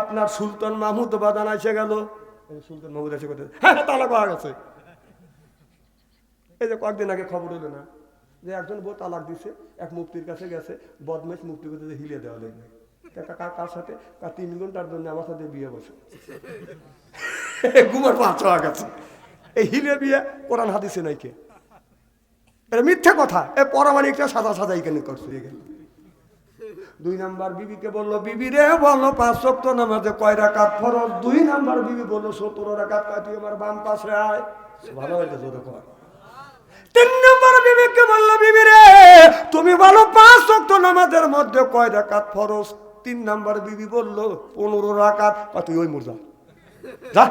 আপনার সুলতান মাহমুদ বাদান এসে গেল। সুলতান মাহমুদ এসে কথা হ্যাঁ হ্যাঁ, তালাক হয়ে গেছে। এই যে কয়েকদিন আগে খবর হলো না যে একজন বউ তালাক দিছে এক মুক্তির কাছে গেছে বদমেশ মুক্তি করতে হিলে দেওয়া লাগবে। কার সাথে? কার তিন ঘণ্টার জন্য আমার সাথে বিয়ে বসে। ঘুমার পাঁচ গেছে। এই হিলে বিয়ে কোরআন হাদিসে নাই কে? এটা মিথ্যে কথা। এ পরামানিকটা সাদা সাদা এখানে করছে? দুই নাম্বার বিবিকে বলল, বিবি রে বলল পাঁচ সপ্ত নামাজে কয় রাকাত ফরজ? দুই নাম্বার বিবি বলল সতেরো রাকাত কয় তুই আমার বাম পাশে আয়। ভালো হইতে জোরে কয়। তিন নম্বর বিবিকে বলল, বিবি রে, তুমি বলো, পাঁচ সপ্ত নামাজের মধ্যে কয় রাকাত ফরজ? তিন নাম্বার বিবি বলল, পনেরো রাকাত। তুই ওই মুরজা। যা।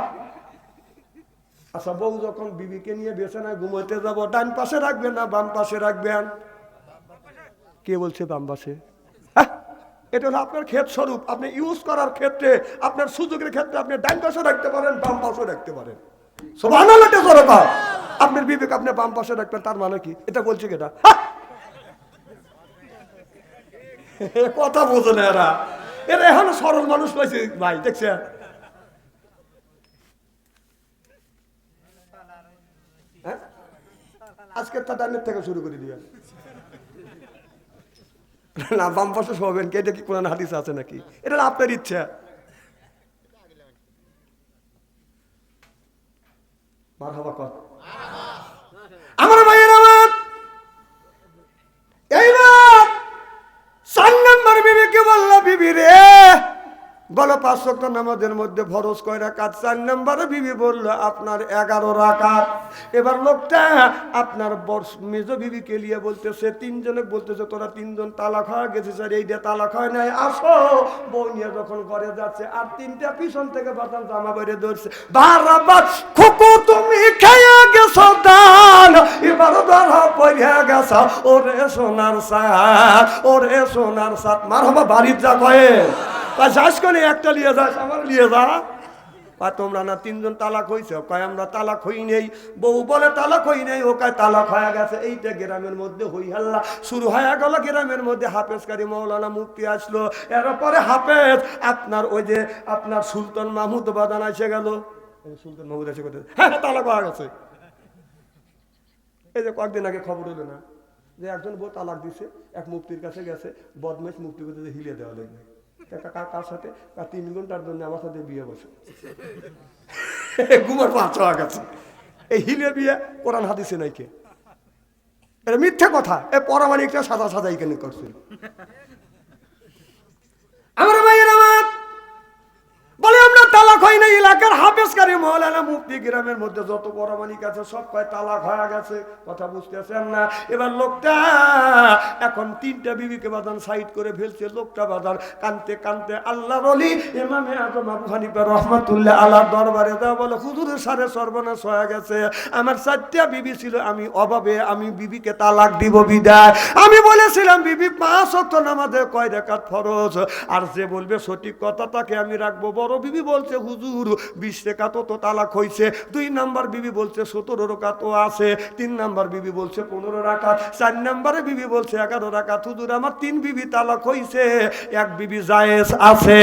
আচ্ছা বউ যখন বিবিকে নিয়ে বিছানায় ঘুমোতে যাব, ডান পাশে রাখবেন না বাম পাশে রাখবেন? কে বলছে বাম পাশে? এটা হলো আপনার ক্ষেত স্বরূপ। আপনি ইউজ করার ক্ষেত্রে, আপনার সুযোগের ক্ষেত্রে আপনি ডান পাশে রাখতে পারেন, বাম পাশে রাখতে পারেন। আপনার বিবেক আপনি বাম পাশে রাখবেন তার মানে কি? এটা বলছে কেটা? কথা বোঝে না এরা। এরা এখন সরল মানুষ পাইছে ভাই দেখছে হ্যাঁ? আজকে তা ডানের থেকে শুরু করে দিবেন। না বাম পাশে কে কোরআন হাদিস আছে নাকি? এটা আপনার ইচ্ছা। মারহাবা কর। বলো পাঁচ সপ্তাহ নামাজের মধ্যে ভরস কয় রাকাত চার নম্বরে বিবি বলল, আপনার এগারো রাকাত। এবার লোকটা আপনার বর্ষ মেজ বিবিকে নিয়ে বলতেছে, তিনজনে বলতেছে, তোরা তিনজন তালাক হয়ে গেছে স্যার এইটা তালাক হয় নাই, আসো। বউ নিয়ে যখন ঘরে যাচ্ছে, আর তিনটা পিছন থেকে বাতান জামা বেড়ে ধরছে বারবার খুকু, তুমি খেয়ে গেছো দান। এবার ধরা পড়ে গেছ, ওরে সোনার সাত, ওরে সোনার সাত মার হবা বাড়ির যা কয়ে। যাস করে একটা নিয়ে যাস আমার নিয়ে যা। আর তোমরা না তিনজন তালাক হইছে? কয় আমরা তালাক হই নেই। বউ বলে তালাক হই নেই ও কয় তালাক হয়ে গেছে। এইটা গ্রামের মধ্যে হই হাল্লা। শুরু হয়ে গেল গ্রামের মধ্যে। হাফেজকারী মৌলানা মুক্তি আসলো। এরপরে হাফেজ আপনার ওই যে আপনার সুলতান মাহমুদ বাদান এসে গেল। সুলতান মাহমুদ এসে কথা হ্যাঁ হ্যাঁ, তালাক হয়ে গেছে। এই যে কয়েকদিন আগে খবর হলো না যে একজন বউ তালাক দিছে এক মুক্তির কাছে গেছে। বদমেশ মুক্তি করতে যে হিলে দেওয়া লাগবে। কার সাথে কার তিন ঘণ্টার জন্য আমার সাথে বিয়ে বসে। ঘুমার পাঁচ গেছে। এই হিলে বিয়ে কোরআন হাদিসে নাই কে? এটা মিথ্যে কথা। এ পরামানিকটা সাদা সাদা এখানে করছে আমার ভাইয়ের আমার বলে আমরা তালাক হয় না এলাকার হাফেজকারী মহলানা মুক্তি গ্রামের মধ্যে যত পরামানিক আছে, সব কয় তালাক হয়ে গেছে, কথা বুঝতেছেন না। এবার লোকটা, এখন তিনটা বিবিকে বাদান সাইড করে ফেলছে, লোকটা বাদান কানতে কানতে আল্লাহ রলি ইমামে আজম আবু হানিফা রহমাতুল্লাহ আল্লাহ দরবারে দেওয়া বলে হুজুরের সারে সর্বনাশ হয়ে গেছে। আমার চারটা বিবি ছিল, আমি অভাবে আমি বিবিকে তালাক দিব বিদায়। আমি বলেছিলাম, বিবি, পাঁচ অক্ট নামাজে কয় রেখাত ফরজ? আর যে বলবে সঠিক কথা, তাকে আমি রাখব। বড় বিবি বলছে হুজুর, বিশ রেখাত তো তালাক হয়েছে দুই নাম্বার বিবি বলছে, সতেরো রেখাত আছে। তিন নাম্বার বিবি বলছে, পনেরো রাখাত। চার নাম্বারে বিবি বলছে, এগারো রাখাত। হুজুর, আমার তিন বিবি তালাক হয়েছে এক বিবি জায়েজ আছে।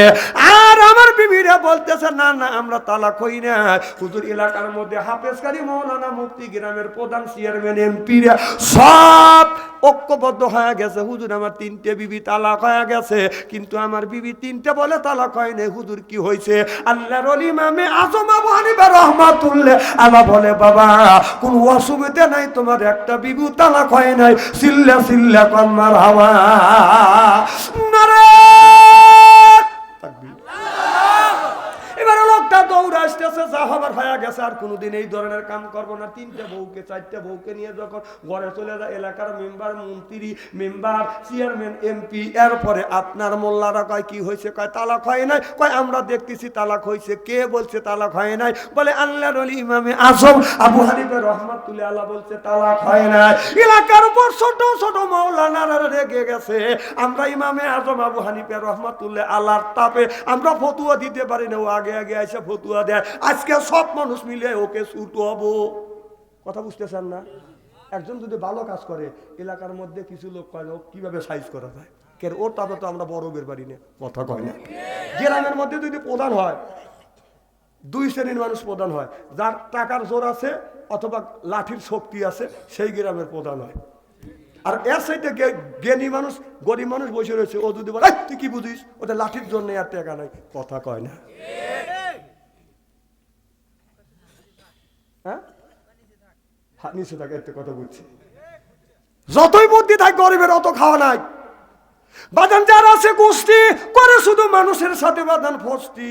আর আমার বিবিরা বলতেছে, না না, আমরা তালাক হই না। হুজুর, এলাকার মধ্যে হাফেজকারী মৌলানা মুফতি গ্রামের প্রধান চেয়ারম্যান এমপিরা সব ঐক্যবদ্ধ হয়ে গেছে। হুজুর, আমার তিনটে বিবি তালাক হয়ে গেছে। কিন্তু আমার বিবি তিনটে বলে তালাক হয় নাই। হুজুর, কি হয়েছে? আল্লাহর রলি মামে আজম আবু হানিফা রহমাতুল্লাহ আল্লাহ বলে, বাবা, কোন অসুবিধে নাই, তোমার একটা বিবি তালাক হয় নাই। সিল্লা সিল্লা, কন্মার হাওয়া। হয়ে গেছে, আর কোনোদিন এই ধরনের কাম করব না। তিনটে বউকে, চারটে বউকে নিয়ে যখন ঘরে চলে যায়, এলাকার মেম্বার, মন্ত্রী, মেম্বার, চেয়ারম্যান, এমপি, এরপরে আপনার মোল্লারা কয়, কি হয়েছে? কয়, তালাক হয় নাই? কয়, আমরা দেখতেছি তালাক হয়েছে। কে বলছে তালাক হয় নাই? বলে, আল্লাহর অলি ইমামে আসম আবু হানিফে রহমাতুল্লাহ আল্লাহ বলছে, তালাক হয় নাই। এলাকার উপর ছোট ছোট মৌলানারা রেগে গেছে। আমরা ইমামে আজম আবু হানিফে রহমাতুল্লাহ আল্লাহর তাপে আমরা ফতুয়া দিতে পারি না। ও আগে আগে এসে ফতুয়া দেয়। আজকে সব মানুষ মিলে ওকে ছুটো হব কথা বুঝতেছেন না? একজন যদি ভালো কাজ করে, এলাকার মধ্যে কিছু লোক কয় ও কীভাবে সাইজ করা যায়? কে ওর তাতে তো আমরা বড় বের বাড়ি না কথা কয় না। গ্রামের মধ্যে যদি প্রধান হয়, দুই শ্রেণির মানুষ প্রধান হয়, যার টাকার জোর আছে অথবা লাঠির শক্তি আছে, সেই গ্রামের প্রধান হয়। আর এর সাইডে জ্ঞানী মানুষ, গরিব মানুষ বসে রয়েছে, ও যদি বলে তুই কি বুঝিস? ওটা লাঠির জন্য আর টাকা নাই। কথা কয় না। হ্যাঁ? নিষেধাজ্ঞা থাকে একটা কথা বলছি। যতই বুদ্ধি থাক গরিবের অত খাওয়া নাই। বাদান যার আছে কুস্তি করে শুধু মানুষের সাথে বাদান ফস্তি।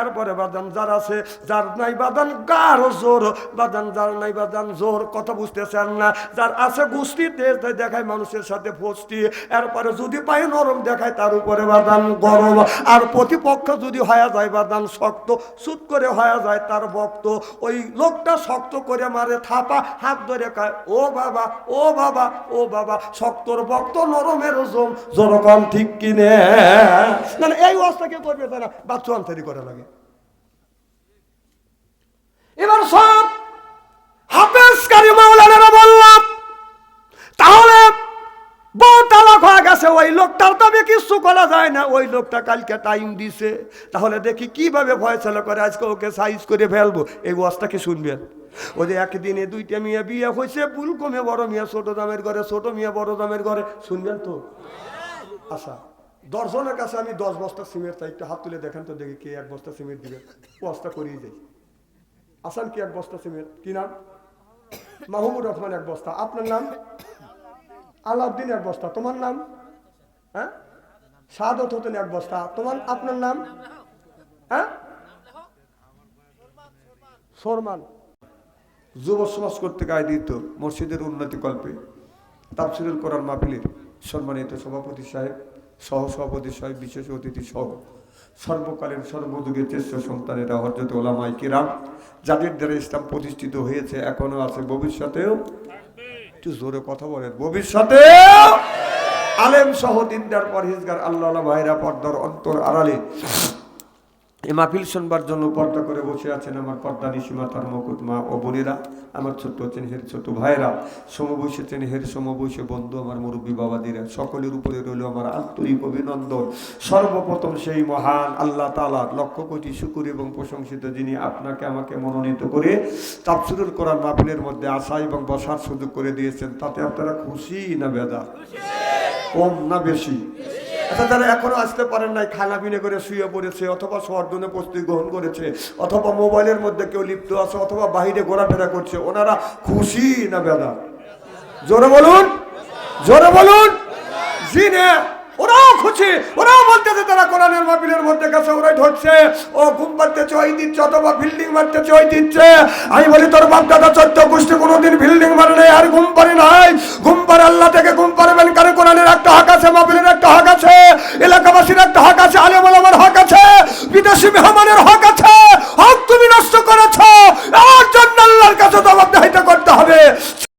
এরপরে বাদান যার আছে, যার নাই বাদান গাঢ় জোর। বাদান যার নাই বাদান জোর, কথা বুঝতেছেন না। যার আছে গুস্তি তেজ দেখায় মানুষের সাথে ফস্তি। এরপরে যদি পায় নরম দেখায়, তার উপরে বাদান গরম। আর প্রতিপক্ষ যদি হয়ে যায় বাদান শক্ত সুদ করে হয়ে যায় তার বক্ত ওই লোকটা শক্ত করে মারে, থাপা, হাত ধরে খায় ও বাবা ও বাবা ও বাবা, শক্তর বক্ত নরমের জম জনকম ঠিক কিনে। মানে এই অবস্থা কেউ করবে তারা বাচ্চা আনসারি করা লাগে। এবার সব হাফেজকারী মাওলানারা বললাম, তাহলে হয়ে গেছে, ওই লোকটার তবে করা যায় না, ওই লোকটা কালকে টাইম দিছে। তাহলে দেখি কীভাবে ফয়সলা করে, আজকে ওকে সাইজ করে ফেলব। এই ওয়াজটাকে শুনবেন? ওই যে একদিনে দুইটা মেয়ে বিয়ে হয়েছে ভুল কমে বড় মেয়ে, ছোট দামের ঘরে, ছোট মেয়ে বড় দামের ঘরে। শুনবেন তো? আচ্ছা দশজনের কাছে আমি দশ বস্তা সিমেন্ট চাই, একটু হাত তুলে দেখেন তো দেখি কে এক বস্তা সিমেন্ট দিবে। বস্তা করিয়ে যাই আসান কি এক বস্তা সিমেন্ট কি নাম? মাহমুদ রহমান এক বস্তা। আপনার নাম? আলাউদ্দিন এক বস্তা। তোমার নাম? হ্যাঁ? সাদত হতেন এক বস্তা। তোমার, আপনার নাম? হ্যাঁ? সরমান। যুব সমাজ করতে কর্তৃক আয়োজিত মসজিদের উন্নতি কল্পে তাফসিরুল করার মাহফিলের সম্মানিত সভাপতি সাহেব সহ সভাপতি সাহেব, বিশেষ অতিথি সহ, সর্বকালীন সর্বযুগের শ্রেষ্ঠ সন্তানেরা হরজত ওলামাই কিরাম, যাদের দ্বারা ইসলাম প্রতিষ্ঠিত হয়েছে, এখনও আছে ভবিষ্যতেও। একটু জোরে কথা বলেন ভবিষ্যতে আলেম সহ দিনদার পরহেজগার, আল্লাহ ভাইরা পর্দার অন্তর আড়ালে এ মাহফিল শুনবার জন্য পর্দা করে বসে আছেন আমার পর্দা নিশিমা তার মকুট মা ও বোনেরা, আমার ছোট্ট চেনহের ছোট ভাইরা সমবয়সে চেনহের সমবয়সে বন্ধু, আমার মুরব্বী বাবাদিরা, সকলের উপরে রইল আমার আন্তরিক অভিনন্দন। সর্বপ্রথম সেই মহান আল্লাহ তালা লক্ষ কোটি শুকুর এবং প্রশংসিত যিনি আপনাকে আমাকে মনোনীত করে তাপসুরুল করার মাহফিলের মধ্যে আসা এবং বসার সুযোগ করে দিয়েছেন, তাতে আপনারা খুশি না বেদা? কম না বেশি? আচ্ছা যারা এখনও আসতে পারেন নাই, খানা পিনে করে শুয়ে পড়েছে, অথবা সর্দনে প্রস্তুতি গ্রহণ করেছে, অথবা মোবাইলের মধ্যে কেউ লিপ্ত আছে, অথবা বাহিরে ঘোরাফেরা করছে, ওনারা খুশি না বেদা? জোরে বলুন জোরে বলুন, জি না। ওরাও খুশি, ওরাও বলতেছে তারা কোরআনের মাহফিলের মধ্যে গেছে, ওরাই ধরছে। ও ঘুম মারতেছে ওই দিচ্ছে অথবা ফিল্ডিং মারতেছে ওই দিচ্ছে। আমি বলি, তোর বাপ দাদা চোদ্দ গোষ্ঠী কোনোদিন ফিল্ডিং মারে নাই আর ঘুম পারে নাই। ঘুম পারে আল্লাহ থেকে ঘুম পারবেন কারও কোরআনের একটা হাক আছে, মাহফিলের একটা হাক আছে, এলাকাবাসীর একটা হাক আছে, আলেম আলামার হাক আছে, বিদেশি মেহমানের হাক আছে। হক তুমি নষ্ট করেছ আর জন্য আল্লাহর কাছে জবাবদাহিতা করতে হবে।